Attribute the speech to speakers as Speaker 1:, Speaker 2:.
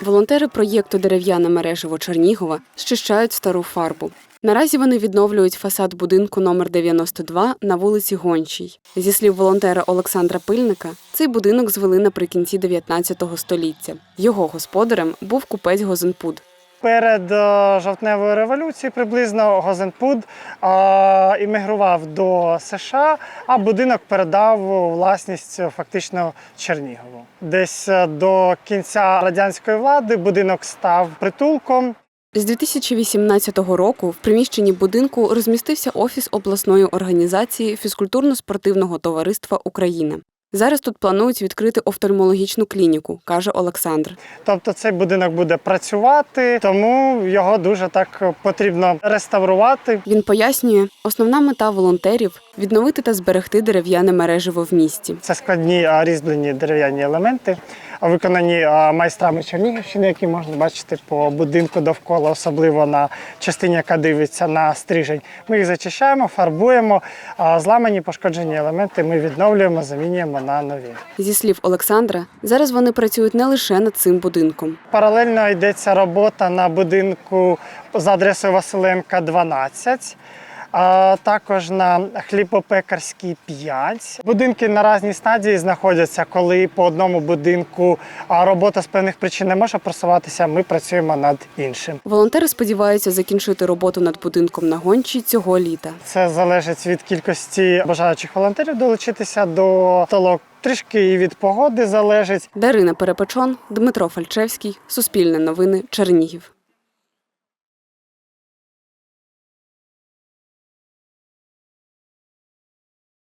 Speaker 1: Волонтери проєкту Дерев'яне мережево Чернігова щищають стару фарбу. Наразі вони відновлюють фасад будинку номер 92 на вулиці Гончій. Зі слів волонтера Олександра Пильника, цей будинок звели наприкінці 19 століття. Його господарем був купець Гозенпуд.
Speaker 2: Перед е, жовтневою революцією приблизно Гозенпуд е, іммігрував до США, а будинок передав власність е, фактично Чернігову. Десь до кінця радянської влади будинок став притулком.
Speaker 1: З 2018 року в приміщенні будинку розмістився офіс обласної організації фізкультурно-спортивного товариства України. Зараз тут планують відкрити офтальмологічну клініку, каже Олександр.
Speaker 2: Тобто цей будинок буде працювати, тому його дуже так потрібно реставрувати.
Speaker 1: Він пояснює, основна мета волонтерів відновити та зберегти дерев'яне мережево в місті.
Speaker 2: Це складні а, різьблені дерев'яні елементи, виконані майстрами Чернігівщини, які можна бачити по будинку довкола, особливо на частині, яка дивиться на стрижень. Ми їх зачищаємо, фарбуємо, а зламані пошкоджені елементи ми відновлюємо, замінюємо на нові.
Speaker 1: Зі слів Олександра, зараз вони працюють не лише над цим будинком.
Speaker 2: Паралельно йдеться робота на будинку за адресою Василенка 12. А також на хлібопекарській 5. Будинки на різній стадії знаходяться, коли по одному будинку робота з певних причин не може просуватися, ми працюємо над іншим.
Speaker 1: Волонтери сподіваються закінчити роботу над будинком на гончі цього літа.
Speaker 2: Це залежить від кількості бажаючих волонтерів долучитися до толок. Трішки і від погоди залежить.
Speaker 1: Дарина Перепечон, Дмитро Фальчевський, Суспільне новини, Чернігів.